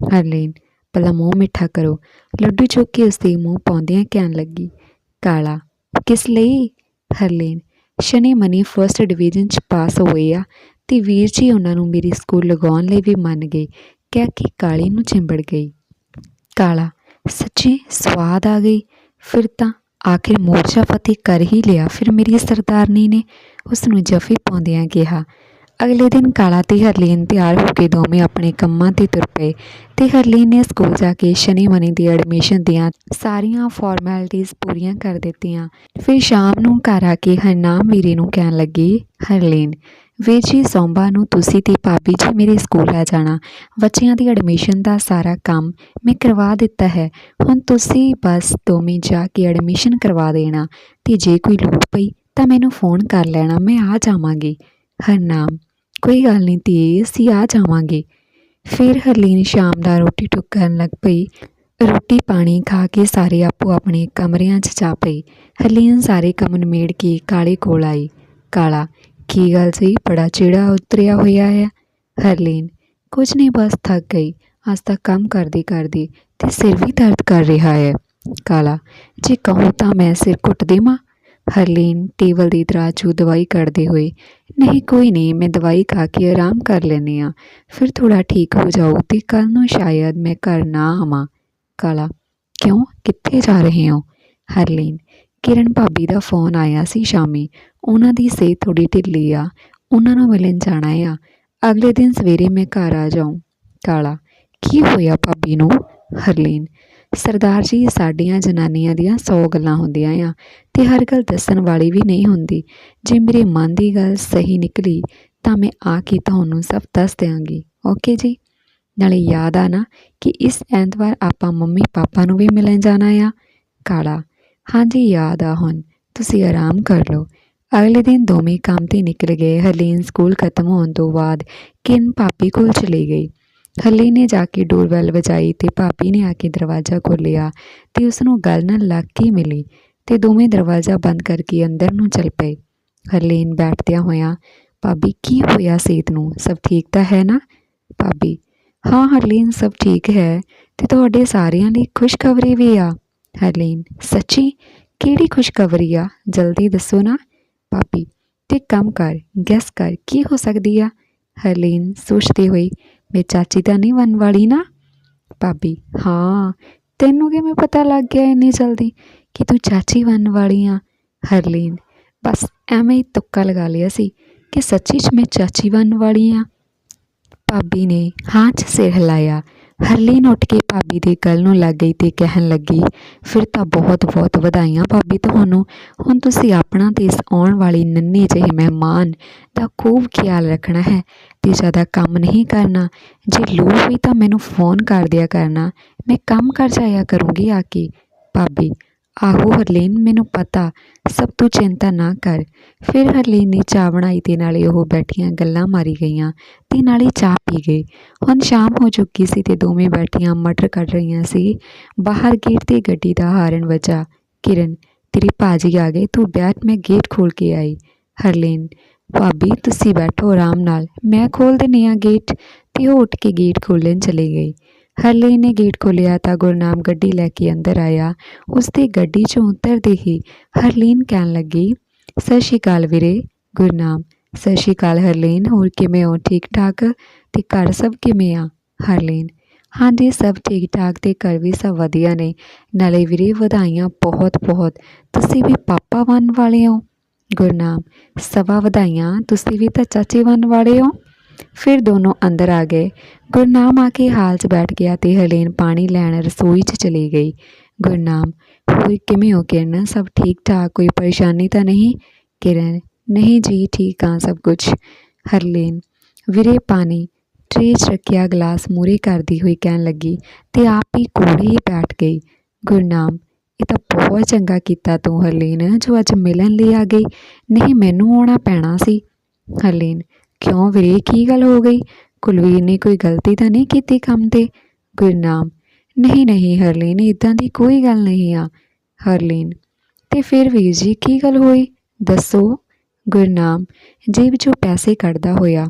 ਹਰਲੀਨ, ਪਹਿਲਾਂ ਮੂੰਹ ਮਿੱਠਾ ਕਰੋ। ਲੱਡੂ ਚੁੱਕ ਕੇ ਉਸਦੇ ਮੂੰਹ ਪਾਉਂਦਿਆਂ ਕਹਿਣ ਲੱਗੀ, ਕਾਲਾ ਕਿਸ ਲਈ? ਹਰਲੀਨ, ਸ਼ਨੀ ਮਨੀ ਫਰਸਟ ਡਿਵੀਜ਼ਨ ਚ ਪਾਸ ਹੋਏ ਆ ਤੇ ਵੀਰ ਜੀ ਉਹਨਾਂ ਨੂੰ ਮੇਰੀ ਸਕੂਲ ਲਗਾਉਣ ਲਈ ਵੀ ਮੰਨ ਗਏ। ਕਹਿ ਕੇ ਕਾਲੀ ਨੂੰ ਚਿੰਬੜ ਗਈ। ਕਾਲਾ, ਸੱਚੀ ਸਵਾਦ ਆ ਗਈ। ਫਿਰ ਤਾਂ ਆਖਿਰ ਮੋਰਚਾ ਫਤਿਹ ਕਰ ਹੀ ਲਿਆ। ਫਿਰ ਮੇਰੀ ਸਰਦਾਰਨੀ ਨੇ ਉਸ ਨੂੰ ਜਫੀ ਪਾਉਂਦਿਆਂ ਕਿਹਾ, ਅਗਲੇ ਦਿਨ ਕਾਲਾ ਤੇ ਹਰਲੀਨ ਤਿਆਰ ਹੋ ਕੇ ਦੋਵੇਂ ਆਪਣੇ ਕੰਮਾਂ ਤੇ ਤੁਰ ਪਏ। ਤੇ ਹਰਲੀਨ ਨੇ ਸਕੂਲ ਜਾ ਕੇ ਸ਼ਨੀ ਮਨੀ ਦੀ ਐਡਮਿਸ਼ਨ ਦੀਆਂ ਸਾਰੀਆਂ ਫਾਰਮੈਲਿਟੀਆਂ ਪੂਰੀਆਂ ਕਰ ਦਿੱਤੀਆਂ। ਫਿਰ ਸ਼ਾਮ ਨੂੰ ਘਰ ਆ ਕੇ ਹਰਨਾਮ ਵੀਰੇ ਨੂੰ ਕਹਿਣ ਲੱਗੀ, ਹਰਲੀਨ ਵੀਰ ਜੀ ਸੋਮਵਾਰ ਨੂੰ ਤੁਸੀਂ ਤੇ ਭਾਬੀ ਜੀ ਮੇਰੇ ਸਕੂਲ ਆ ਜਾਣਾ। ਬੱਚਿਆਂ ਦੀ ਐਡਮਿਸ਼ਨ ਦਾ ਸਾਰਾ ਕੰਮ ਮੈਂ ਕਰਵਾ ਦਿੱਤਾ ਹੈ। ਹੁਣ ਤੁਸੀਂ ਬਸ ਦੋਵੇਂ ਜਾ ਕੇ ਐਡਮਿਸ਼ਨ ਕਰਵਾ ਦੇਣਾ ਤੇ ਜੇ ਕੋਈ ਲੋੜ ਪਈ ਤਾਂ ਮੈਨੂੰ ਫੋਨ ਕਰ ਲੈਣਾ, ਮੈਂ ਆ ਜਾਵਾਂਗੀ। ਹਰਨਾਮ ਕੋਈ ਗੱਲ ਨਹੀਂ ਧੀਏ ਅਸੀਂ ਆ ਜਾਵਾਂਗੇ। ਫਿਰ ਹਰਲੀਨ ਸ਼ਾਮ ਦਾ ਰੋਟੀ ਟੁੱਕ ਕਰਨ ਲੱਗ ਪਈ। ਰੋਟੀ ਪਾਣੀ ਖਾ ਕੇ ਸਾਰੇ ਆਪੋ ਆਪਣੇ ਕਮਰਿਆਂ 'ਚ ਜਾ ਪਈ ਹਰਲੀਨ ਸਾਰੇ ਕੰਮ ਨਿਮੇੜ ਕੇ ਕਾਲੇ ਕੋਲ ਆਈ। ਕਾਲਾ ਕੀ ਗੱਲ ਸੀ? ਬੜਾ ਚਿੜਾ ਉਤਰਿਆ ਹੋਇਆ ਹੈ ਹਰਲੀਨ, ਕੁਝ ਨਹੀਂ, ਬਸ ਥੱਕ ਗਈ। ਅੱਜ ਤੱਕ ਕੰਮ ਕਰਦੀ ਕਰਦੀ ਤੇ ਸਿਰ ਵੀ ਦਰਦ ਕਰ ਰਿਹਾ ਹੈ। ਕਾਲਾ, ਜੇ ਕਹੋ ਤਾਂ ਮੈਂ ਸਿਰ ਘੁੱਟ ਦੇਵਾਂ? ਹਰਲੀਨ ਟੇਬਲ ਦੀ ਦਰਾਜੂ ਦਵਾਈ ਕੱਢਦੇ ਹੋਏ, ਨਹੀਂ, ਕੋਈ ਨਹੀਂ, ਮੈਂ ਦਵਾਈ ਖਾ ਕੇ ਆਰਾਮ ਕਰ ਲੈਂਦੀ ਆ ਫਿਰ ਥੋੜਾ ਠੀਕ ਹੋ ਜਾਊ ਤੇ ਕੱਲ ਨੂੰ ਸ਼ਾਇਦ ਮੈਂ ਘਰ ਨਾ ਆਵਾਂ। ਕਾਲਾ, ਕਿਉਂ? ਕਿੱਥੇ ਜਾ ਰਹੇ ਹੋ? ਹਰਲੀਨ ਕਿਰਨ ਭਾਬੀ ਦਾ ਫੋਨ ਆਇਆ ਸੀ ਸ਼ਾਮੀ। ਉਹਨਾਂ ਦੀ ਸਿਹਤ ਥੋੜੀ ਢਿੱਲੀ ਆ। ਉਹਨਾਂ ਨੂੰ ਮਿਲਣ ਜਾਣਾ ਆ। ਅਗਲੇ ਦਿਨ ਸਵੇਰੇ ਮੈਂ ਘਰ ਆ ਜਾਊਂ। ਕਾਲਾ ਕੀ ਹੋਇਆ ਭਾਬੀ ਨੂੰ? ਹਰਲੀਨ, ਸਰਦਾਰ ਜੀ, ਸਾਡੀਆਂ ਜਨਾਨੀਆਂ ਦੀਆਂ 100 ਗੱਲਾਂ ਹੁੰਦੀਆਂ ਆ ਤੇ ਹਰ ਗੱਲ ਦੱਸਣ ਵਾਲੀ ਵੀ ਨਹੀਂ ਹੁੰਦੀ। ਜੇ ਮੇਰੇ ਮਨ ਦੀ ਗੱਲ ਸਹੀ ਨਿਕਲੀ, ਤਾਂ ਮੈਂ ਆ ਕੇ ਤੁਹਾਨੂੰ ਸਭ ਦੱਸ ਦਿਆਂਗੀ। ਓਕੇ ਜੀ? ਨਾਲੇ ਯਾਦ ਆ ਨਾ ਕਿ ਇਸ ਐਤਵਾਰ ਆਪਾਂ ਮੰਮੀ ਪਾਪਾ ਨੂੰ ਵੀ ਮਿਲਣ ਜਾਣਾ ਆ। ਕਾਲਾ ਹਾਂਜੀ, ਯਾਦ ਆ ਹੁਣ। ਤੁਸੀਂ ਆਰਾਮ ਕਰ ਲਓ। ਅਗਲੇ ਦਿਨ ਦੋਵੇਂ ਕੰਮ ਤੇ ਨਿਕਲ ਗਏ। ਹਰਲੀਨ ਸਕੂਲ ਖਤਮ ਹੋਣ ਤੋਂ ਬਾਅਦ ਕਿਨ ਭਾਬੀ ਕੋਲ ਚਲੀ ਗਈ। ਹਰਲੀਨ ਨੇ ਜਾ ਕੇ ਡੋਰਬੈਲ ਵਜਾਈ ਤੇ ਭਾਬੀ ਨੇ ਆ ਕੇ ਦਰਵਾਜ਼ਾ ਖੋਲ੍ਹਿਆ ਤੇ ਉਸ ਨੂੰ ਗੱਲ ਨਾਲ ਲੱਗ ਕੇ ਮਿਲੀ ਤੇ ਦੋਵੇਂ ਦਰਵਾਜ਼ਾ ਬੰਦ ਕਰਕੇ ਅੰਦਰ ਨੂੰ ਚਲ ਪਏ। ਹਰਲੀਨ ਬੈਠਦਿਆਂ ਹੋਇਆਂ, ਭਾਬੀ, ਕੀ ਹੋਇਆ ਸੇਤ ਨੂੰ? ਸਭ ਠੀਕ ਤਾਂ ਹੈ ਨਾ? ਭਾਬੀ, ਹਾਂ, ਹਰਲੀਨ, ਸਭ ਠੀਕ ਹੈ ਤੇ ਤੁਹਾਡੇ ਸਾਰਿਆਂ ਲਈ ਖੁਸ਼ਖਬਰੀ ਵੀ ਆ। ਹਰਲੀਨ, ਸੱਚੀ? ਕਿਹੜੀ ਖੁਸ਼ਖਬਰੀ ਆ? ਜਲਦੀ ਦੱਸੋ ਨਾ। ਭਾਬੀ, ਤੇ ਕੰਮ ਕਰ ਗੈਸ ਕਰ, ਕੀ ਹੋ ਸਕਦੀ ਆ? ਹਰਲੀਨ ਸੋਚਦੀ ਹੋਈ ਮੇ ਚਾਚੀ ਤਾਂ ਨਹੀਂ ਬਣ ਵਾਲੀ ਨਾ? ਭਾਬੀ, ਹਾਂ, ਤੈਨੂੰ ਕਿਵੇਂ ਪਤਾ ਲੱਗ ਗਿਆ ਇੰਨੀ ਜਲਦੀ ਕਿ ਤੂੰ ਚਾਚੀ ਬਣਨ ਵਾਲੀ ਆ? ਹਰਲੀਨ, ਬਸ ਐਵੇਂ ਹੀ ਤੁੱਕਾ ਲਗਾ ਲਿਆ ਸੀ ਕਿ ਸੱਚੀ 'ਚ ਮੈਂ ਚਾਚੀ ਬਣਨ ਵਾਲੀ ਆ। ਭਾਬੀ ਨੇ ਹਾਂ 'ਚ ਸਿਰ ਹਿਲਾਇਆ। ਹਰਲੀਨ ਉੱਠ ਕੇ ਭਾਬੀ ਦੇ ਗਲ ਨੂੰ ਲੱਗ ਗਈ ਤੇ ਕਹਿਣ ਲੱਗੀ, ਫਿਰ ਤਾਂ ਬਹੁਤ ਬਹੁਤ ਵਧਾਈਆਂ ਭਾਬੀ ਤੁਹਾਨੂੰ। ਹੁਣ ਤੁਸੀਂ ਆਪਣਾ ਤੇ ਇਸ ਆਉਣ ਵਾਲੀ ਨੰਨੇ ਜਿਹੇ ਮਹਿਮਾਨ ਦਾ ਖੂਬ ਖਿਆਲ ਰੱਖਣਾ ਹੈ ਤੇ ਜ਼ਿਆਦਾ ਕੰਮ ਨਹੀਂ ਕਰਨਾ। ਜੇ ਲੋੜ ਹੋਈ ਤਾਂ ਮੈਨੂੰ ਫੋਨ ਕਰ ਦਿਆ ਕਰਨਾ। ਮੈਂ ਕੰਮ ਕਰ ਜਾਇਆ ਕਰੂੰਗੀ ਆ ਕੇ। ਭਾਬੀ ਆਹੋ ਹਰਲੀਨ, ਮੈਨੂੰ ਪਤਾ, ਸਭ ਤੂੰ ਚਿੰਤਾ ਨਾ ਕਰ। ਫਿਰ ਹਰਲੀਨ ਨੇ ਚਾਹ ਬਣਾਈ ਤੇ ਨਾਲੇ ਉਹ ਬੈਠੀਆਂ ਗੱਲਾਂ ਮਾਰੀ ਗਈਆਂ ਤੇ ਨਾਲੇ ਚਾਹ ਪੀ ਗਏ ਹੁਣ ਸ਼ਾਮ ਹੋ ਚੁੱਕੀ ਸੀ ਤੇ ਦੋਵੇਂ ਬੈਠੀਆਂ ਮਟਰ ਕੱਢ ਰਹੀਆਂ ਸੀ। ਬਾਹਰ ਗੇਟ ਤੇ ਗੱਡੀ ਦਾ ਹਾਰਨ ਵੱਜਾ। ਕਿਰਨ, ਤੇਰੀ ਭਾਜੀ ਆ ਗਏ ਤੂੰ ਬੈਠ, ਮੈਂ ਗੇਟ ਖੋਲ ਕੇ ਆਈ। ਹਰਲੀਨ, ਭਾਬੀ, ਤੁਸੀਂ ਬੈਠੋ ਆਰਾਮ ਨਾਲ। ਮੈਂ ਖੋਲ ਦਿੰਦੀ ਹਾਂ ਗੇਟ। ਤੇ ਉਹ ਉੱਠ ਕੇ ਗੇਟ ਖੋਲਣ ਚਲੀ ਗਈ। ਹਰਲੀਨ ਨੇ ਗੇਟ ਖੋਲ੍ਹਿਆ ਤਾਂ ਗੁਰਨਾਮ ਗੱਡੀ ਲੈ ਕੇ ਅੰਦਰ ਆਇਆ। ਉਸ ਉਸਦੀ ਗੱਡੀ 'ਚੋਂ ਉਤਰਦੇ ਹੀ ਹਰਲੀਨ ਕਹਿਣ ਲੱਗੀ, ਸਤਿ ਸ਼੍ਰੀ ਅਕਾਲ ਵੀਰੇ, ਗੁਰਨਾਮ। ਸਤਿ ਸ਼੍ਰੀ ਅਕਾਲ ਹਰਲੀਨ, ਹੋਰ ਕਿਵੇਂ ਹੋ? ਠੀਕ ਠਾਕ ਤੇ ਘਰ ਸਭ ਕਿਵੇਂ ਆ? ਹਰਲੀਨ ਹਾਂਜੀ ਸਭ ਠੀਕ ਠਾਕ ਤੇ ਘਰ ਵੀ ਸਭ ਵਧੀਆ ਨੇ। ਨਾਲੇ ਵੀਰੇ ਵਧਾਈਆਂ ਬਹੁਤ ਬਹੁਤ ਤੁਸੀਂ ਵੀ ਪਾਪਾ ਬਣਨ ਵਾਲੇ ਹੋ? ਗੁਰਨਾਮ, ਸਵਾ ਵਧਾਈਆਂ। ਤੁਸੀਂ ਵੀ ਤਾਂ ਚਾਚੇ ਬਣਨ ਵਾਲੇ ਹੋ? ਫਿਰ ਦੋਨੋਂ ਅੰਦਰ ਆ ਗਏ। ਗੁਰਨਾਮ ਆ ਕੇ ਹਾਲ 'ਚ ਬੈਠ ਗਿਆ ਤੇ ਹਰਲੀਨ ਪਾਣੀ ਲੈਣ ਰਸੋਈ 'ਚ ਚਲੀ ਗਈ। ਗੁਰਨਾਮ, ਹੋਰ ਕਿਵੇਂ ਹੋ ਕਿਰਨ? ਸਭ ਠੀਕ ਠਾਕ? ਕੋਈ ਪਰੇਸ਼ਾਨੀ ਤਾਂ ਨਹੀਂ? ਕਿਰਨ, ਨਹੀਂ ਜੀ, ਠੀਕ ਆ ਸਭ ਕੁਝ। ਹਰਲੀਨ ਵੀਰੇ ਪਾਣੀ ਟ੍ਰੇ 'ਚ ਰੱਖਿਆ ਗਲਾਸ ਮੂਰੇ ਕਰਦੀ ਹੋਈ ਕਹਿਣ ਲੱਗੀ, ਤੇ ਆਪ ਹੀ ਕੋਲੇ ਹੀ ਬੈਠ ਗਈ। ਗੁਰਨਾਮ, ਇਹ ਤਾਂ ਬਹੁਤ ਚੰਗਾ ਕੀਤਾ ਤੂੰ ਹਰਲੀਨ, ਜੋ ਅੱਜ ਮਿਲਣ ਲਈ ਆ ਗਈ। ਨਹੀਂ, ਮੈਨੂੰ ਆਉਣਾ ਪੈਣਾ ਸੀ। ਹਰਲੀਨ ਕਿਉਂ ਵੀਰੇ? ਕੀ ਗੱਲ ਹੋ ਗਈ? ਕੁਲਵੀਰ ਨੇ ਕੋਈ ਗਲਤੀ ਤਾਂ ਨਹੀਂ ਕੀਤੀ ਕੰਮ ਤੇ? ਗੁਰਨਾਮ ਨਹੀਂ ਨਹੀਂ, ਹਰਲੀਨ ਇਦਾਂ ਦੀ ਕੋਈ ਗੱਲ ਨਹੀਂ ਆ, ਹਰਲੀਨ। ਤੇ ਫਿਰ ਵੀਰ ਜੀ, ਕੀ ਗੱਲ ਹੋਈ? ਦੱਸੋ। ਗੁਰਨਾਮ ਜੇਬ 'ਚੋਂ ਪੈਸੇ ਕੱਢਦਾ ਹੋਇਆ।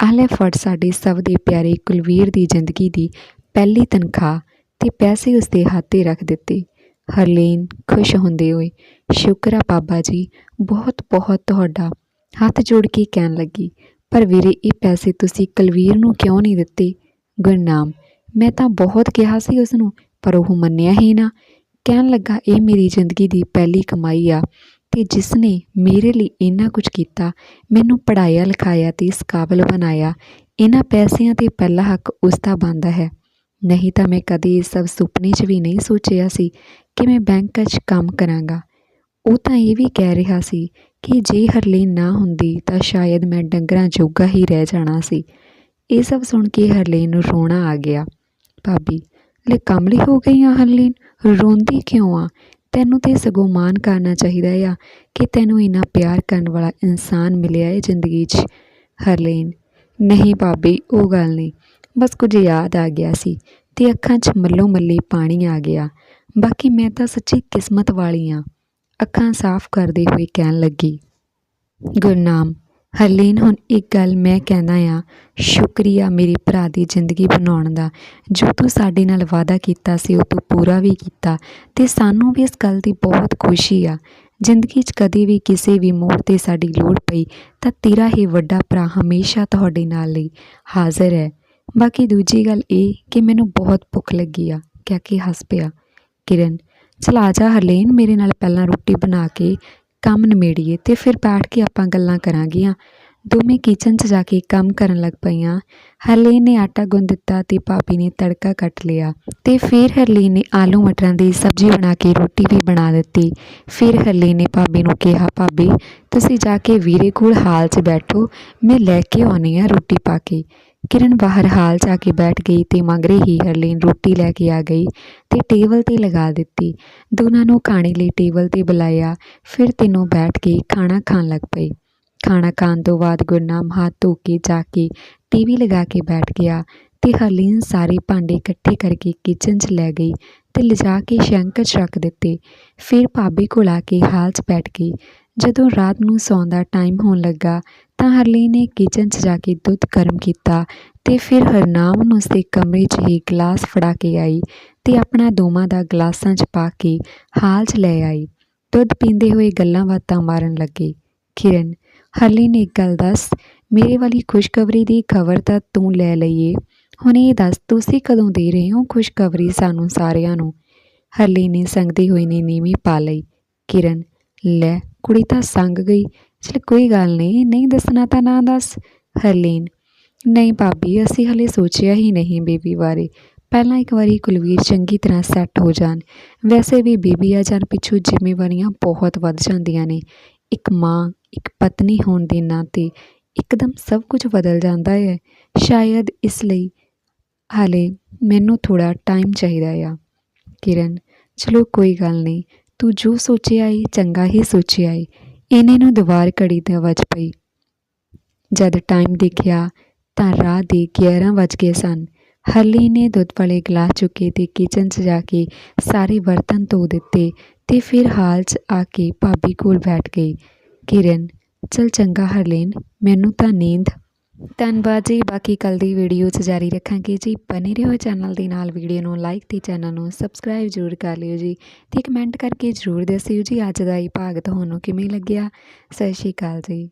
ਆਲੇ ਫੜ ਸਾਡੇ ਸਭ ਦੇ ਪਿਆਰੇ ਕੁਲਵੀਰ ਦੀ ਜ਼ਿੰਦਗੀ ਦੀ ਪਹਿਲੀ ਤਨਖਾਹ ਤੇ ਪੈਸੇ ਉਸਦੇ ਹੱਥ 'ਤੇ ਰੱਖ ਦਿੱਤੇ। ਹਰਲੀਨ, ਖੁਸ਼ ਹੁੰਦੇ ਹੋਏ, ਸ਼ੁਕਰ ਆ ਬਾਬਾ ਜੀ ਬਹੁਤ ਬਹੁਤ ਤੁਹਾਡਾ ਹੱਥ ਜੋੜ ਕੇ ਕਹਿਣ ਲੱਗੀ। ਪਰ ਵੀਰੇ, ਇਹ ਪੈਸੇ ਤੁਸੀਂ ਕਲਵੀਰ ਨੂੰ ਕਿਉਂ ਨਹੀਂ ਦਿੱਤੇ? ਗੁਰਨਾਮ, ਮੈਂ ਤਾਂ ਬਹੁਤ ਕਿਹਾ ਸੀ ਉਸ ਨੂੰ ਪਰ ਉਹ ਮੰਨਿਆ ਹੀ ਨਾ। ਕਹਿਣ ਲੱਗਾ, ਇਹ ਮੇਰੀ ਜ਼ਿੰਦਗੀ ਦੀ ਪਹਿਲੀ ਕਮਾਈ ਆ ਤੇ ਜਿਸ ਨੇ ਮੇਰੇ ਲਈ ਇੰਨਾ ਕੁਝ ਕੀਤਾ, ਮੈਨੂੰ ਪੜਾਇਆ ਲਿਖਾਇਆ ਤੇ ਇਸ ਕਾਬਲ ਬਣਾਇਆ, ਇਹਨਾਂ ਪੈਸਿਆਂ ਤੇ ਪਹਿਲਾ ਹੱਕ ਉਸ ਦਾ ਬਣਦਾ ਹੈ। ਨਹੀਂ ਤਾਂ ਮੈਂ ਕਦੇ ਇਹ ਸਭ ਸੁਪਨੇ 'ਚ ਵੀ ਨਹੀਂ ਸੋਚਿਆ ਸੀ ਕਿ ਮੈਂ ਬੈਂਕ 'ਚ ਕੰਮ ਕਰਾਂਗਾ। ਉਹ ਤਾਂ ਇਹ ਵੀ ਕਹਿ ਰਿਹਾ ਸੀ ਕਿ ਜੇ ਹਰਲੀਨ ਨਾ ਹੁੰਦੀ ਤਾਂ ਸ਼ਾਇਦ ਮੈਂ ਡੰਗਰਾਂ ਜੋਗਾ ਹੀ ਰਹਿ ਜਾਣਾ ਸੀ। ਇਹ ਸਭ ਸੁਣ ਕੇ ਹਰਲੀਨ ਨੂੰ ਰੋਣਾ ਆ ਗਿਆ। ਭਾਬੀ, ਲੈ ਕਮਲੀ ਹੋ ਗਈ ਆ ਹਰਲੀਨ, ਰੋਂਦੀ ਕਿਉਂ ਆ? ਤੈਨੂੰ ਤੇ ਸਗੋਂ ਮਾਣ ਕਰਨਾ ਚਾਹੀਦਾ ਆ ਕਿ ਤੈਨੂੰ ਇੰਨਾ ਪਿਆਰ ਕਰਨ ਵਾਲਾ ਇਨਸਾਨ ਮਿਲਿਆ ਹੈ ਜ਼ਿੰਦਗੀ 'ਚ। ਹਰਲੀਨ, ਨਹੀਂ ਭਾਬੀ, ਉਹ ਗੱਲ ਨਹੀਂ। ਬਸ ਕੁਝ ਯਾਦ ਆ ਗਿਆ ਸੀ ਤੇ ਅੱਖਾਂ 'ਚ ਮੱਲੋ ਮੱਲੀ ਪਾਣੀ ਆ ਗਿਆ। ਬਾਕੀ ਮੈਂ ਤਾਂ ਸੱਚੀ ਕਿਸਮਤ ਵਾਲੀ ਆ। ਅੱਖਾਂ ਸਾਫ਼ ਕਰਦੇ ਹੋਏ ਕਹਿਣ ਲੱਗੀ, ਗੁਰਨਾਮ, ਹਰਲੀਨ, ਹੁਣ ਇੱਕ ਗੱਲ ਮੈਂ ਕਹਿੰਦਾ ਆ। ਸ਼ੁਕਰੀਆ ਮੇਰੇ ਭਰਾ ਦੀ ਜ਼ਿੰਦਗੀ ਬਣਾਉਣ ਦਾ। ਜੋ ਤੂੰ ਸਾਡੇ ਨਾਲ ਵਾਅਦਾ ਕੀਤਾ ਸੀ, ਉਹ ਤੂੰ ਪੂਰਾ ਵੀ ਕੀਤਾ ਤੇ ਸਾਨੂੰ ਵੀ ਇਸ ਗੱਲ ਦੀ ਬਹੁਤ ਖੁਸ਼ੀ ਆ। ਜ਼ਿੰਦਗੀ 'ਚ ਕਦੇ ਵੀ ਕਿਸੇ ਵੀ ਮੋੜ ਤੇ ਸਾਡੀ ਲੋੜ ਪਈ ਤਾਂ ਤੇਰਾ ਹੀ ਵੱਡਾ ਭਰਾ ਹਮੇਸ਼ਾ ਤੁਹਾਡੇ ਨਾਲ ਲਈ ਹਾਜ਼ਰ ਹੈ। ਬਾਕੀ ਦੂਜੀ ਗੱਲ ਇਹ ਕਿ ਮੈਨੂੰ ਬਹੁਤ ਭੁੱਖ ਲੱਗੀ ਆ, ਕਿਆ ਕਿ ਹੱਸ ਪਿਆ। ਕਿਰਨ ਚਲ ਆ ਜਾ ਹਰਲੀਨ, ਮੇਰੇ ਨਾਲ ਪਹਿਲਾਂ ਰੋਟੀ ਬਣਾ ਕੇ ਕੰਮ ਨਿਮੇੜੀਏ ਤੇ ਫਿਰ ਬੈਠ ਕੇ ਆਪਾਂ ਗੱਲਾਂ ਕਰਾਂਗੀਆਂ। ਦੋਵੇਂ ਕਿਚਨ 'ਚ ਜਾ ਕੇ ਕੰਮ ਕਰਨ ਲੱਗ ਪਈਆਂ। ਹਰਲੀਨ ਨੇ ਆਟਾ ਗੁੰਨ ਦਿੱਤਾ ਤੇ ਭਾਬੀ ਨੇ ਤੜਕਾ ਕੱਟ ਲਿਆ ਤੇ ਫਿਰ ਹਰਲੀਨ ਨੇ ਆਲੂ ਮਟਰਾਂ ਦੀ ਸਬਜ਼ੀ ਬਣਾ ਕੇ ਰੋਟੀ ਵੀ ਬਣਾ ਦਿੱਤੀ। ਫਿਰ ਹਰਲੀਨ ਨੇ ਭਾਬੀ ਨੂੰ ਕਿਹਾ, ਭਾਬੀ, ਤੁਸੀਂ ਜਾ ਕੇ ਵੀਰੇ ਕੋਲ ਹਾਲ 'ਚ ਬੈਠੋ, ਮੈਂ ਲੈ ਕੇ ਆਉਣੀ ਆ ਰੋਟੀ ਪਾ ਕੇ। ਕਿਰਨ ਬਾਹਰ ਹਾਲ 'ਚ ਆ ਕੇ ਬੈਠ ਗਈ ਤੇ ਮਗਰੇ ਹੀ ਹਰਲੀਨ ਰੋਟੀ ਲੈ ਕੇ ਆ ਗਈ ਤੇ ਟੇਬਲ ਤੇ ਲਗਾ ਦਿੱਤੀ। ਦੋਨਾਂ ਨੂੰ ਖਾਣੇ ਲਈ ਟੇਬਲ ਤੇ ਬੁਲਾਇਆ, ਫਿਰ ਤਿੰਨੋਂ ਬੈਠ ਕੇ ਖਾਣਾ ਖਾਣ ਲੱਗ ਪਏ। ਖਾਣਾ ਖਾਣ ਤੋਂ ਬਾਅਦ ਗੁਰਨਾਮ ਹੱਥ ਧੋ ਕੇ ਜਾ ਕੇ ਟੀਵੀ ਲਗਾ ਕੇ ਬੈਠ ਗਿਆ ਤੇ ਹਰਲੀਨ ਸਾਰੇ ਭਾਂਡੇ ਇਕੱਠੇ ਕਰਕੇ ਕਿਚਨ 'ਚ ਲੈ ਗਈ ਤੇ ਲਿਜਾ ਕੇ ਸ਼ੈਂਕ 'ਚ ਰੱਖ ਦਿੱਤੇ। ਫਿਰ ਭਾਬੀ ਕੋਲ ਆ ਕੇ ਹਾਲ 'ਚ ਬੈਠ ਗਈ। ਜਦੋਂ ਰਾਤ ਨੂੰ ਸੌਣ ਦਾ ਟਾਈਮ ਹੋਣ ਲੱਗਾ ਤਾਂ ਹਰਲੀ ਨੇ ਕਿਚਨ 'ਚ ਜਾ ਕੇ ਦੁੱਧ ਗਰਮ ਕੀਤਾ ਤੇ ਫਿਰ ਹਰਨਾਮ ਨੂੰ ਉਸਦੇ ਕਮਰੇ 'ਚ ਹੀ ਗਲਾਸ ਫੜਾ ਕੇ ਆਈ ਤੇ ਆਪਣਾ ਦੋਵਾਂ ਦਾ ਗਲਾਸਾਂ 'ਚ ਪਾ ਕੇ ਹਾਲ 'ਚ ਲੈ ਆਈ। ਦੁੱਧ ਪੀਂਦੇ ਹੋਏ ਗੱਲਾਂ ਬਾਤਾਂ ਮਾਰਨ ਲੱਗੇ। ਕਿਰਨ ਹਰਲੀ ਨੇ ਇੱਕ ਗੱਲ ਦੱਸ, ਮੇਰੇ ਵਾਲੀ ਖੁਸ਼ਖਬਰੀ ਦੀ ਖਬਰ ਤਾਂ ਤੂੰ ਲੈ ਲਈਏ। ਹੁਣ ਇਹ ਦੱਸ, ਤੁਸੀਂ ਕਦੋਂ ਦੇ ਰਹੇ ਹੋ ਖੁਸ਼ਖਬਰੀ ਸਾਨੂੰ ਸਾਰਿਆਂ ਨੂੰ? ਹਰਲੀ ਨੇ ਸੰਗਦੀ ਹੋਈ ਨੇ ਨੀਵੀਂ ਪਾ ਲਈ। ਕਿਰਨ, ਲੈ, ਕੁੜੀ ਤਾਂ ਸੰਗ ਗਈ। ਚਲ ਕੋਈ ਗੱਲ ਨਹੀਂ ਨਹੀਂ ਦੱਸਣਾ ਤਾਂ ਨਾ ਦੱਸ, ਹਰਲੀਨ। ਨਹੀਂ ਭਾਬੀ, ਅਸੀਂ ਹਲੇ ਸੋਚਿਆ ਹੀ ਨਹੀਂ ਬੇਬੀ ਬਾਰੇ। ਪਹਿਲਾਂ ਇੱਕ ਵਾਰੀ ਕੁਲਵੀਰ ਚੰਗੀ ਤਰ੍ਹਾਂ ਸੈੱਟ ਹੋ ਜਾਣ। ਵੈਸੇ ਵੀ ਬੇਬੀ ਆ ਜਾਣ ਪਿੱਛੋਂ ਜ਼ਿੰਮੇਵਾਰੀਆਂ ਬਹੁਤ ਵੱਧ ਜਾਂਦੀਆਂ ਨੇ। ਇੱਕ ਮਾਂ, ਇੱਕ ਪਤਨੀ ਹੋਣ ਦੇ ਨਾਤੇ ਇੱਕਦਮ ਸਭ ਕੁਝ ਬਦਲ ਜਾਂਦਾ ਹੈ। ਸ਼ਾਇਦ ਇਸ ਲਈ ਹਾਲੇ ਮੈਨੂੰ ਥੋੜਾ ਟਾਈਮ ਚਾਹੀਦਾ ਆ। ਕਿਰਨ, ਚਲੋ ਕੋਈ ਗੱਲ ਨਹੀਂ ਤੂੰ ਜੋ ਸੋਚਿਆ ਏ ਚੰਗਾ ਹੀ ਸੋਚਿਆ ਏ ਇਹਨੇ ਨੂੰ ਦੀਵਾਰ ਘੜੀ ਦੇ ਵੱਜ ਪਈ। ਜਦ ਟਾਈਮ ਦੇਖਿਆ ਤਾਂ ਰਾਤ ਦੇ 11 ਵੱਜ ਗਏ ਸਨ। ਹਰਲੀ ਨੇ ਦੁੱਧ ਵਾਲੇ ਗਲਾਸ ਚੁੱਕੇ ਤੇ ਕਿਚਨ 'ਚ ਜਾ ਕੇ ਸਾਰੇ ਬਰਤਨ ਧੋ ਦਿੱਤੇ ਤੇ ਫਿਰ ਹਾਲ 'ਚ ਆ ਕੇ ਭਾਬੀ ਕੋਲ ਬੈਠ ਗਈ। ਕਿਰਨ, ਚਲ ਚੰਗਾ ਹਰਲੀਨ, ਮੈਨੂੰ ਤਾਂ ਨੀਂਦ ਧੰਨਵਾਦ ਜੀ। ਬਾਕੀ ਕੱਲ ਦੀ ਵੀਡੀਓ 'ਚ ਜਾਰੀ ਰੱਖਾਂਗੇ ਜੀ। ਬਨੇ ਰਹੋ ਚੈਨਲ ਦੇ ਨਾਲ ਵੀਡੀਓ ਨੂੰ ਲਾਈਕ ਤੇ ਚੈਨਲ ਨੂੰ ਸਬਸਕ੍ਰਾਈਬ ਜ਼ਰੂਰ ਕਰ ਲਿਓ ਜੀ ਤੇ ਕਮੈਂਟ ਕਰਕੇ ਜ਼ਰੂਰ ਦੱਸਿਓ ਜੀ। ਅੱਜ ਦਾ ਇਹ ਭਾਗ ਤੁਹਾਨੂੰ ਕਿਵੇਂ ਲੱਗਿਆ? ਸਤਿ ਸ਼੍ਰੀ ਅਕਾਲ ਜੀ।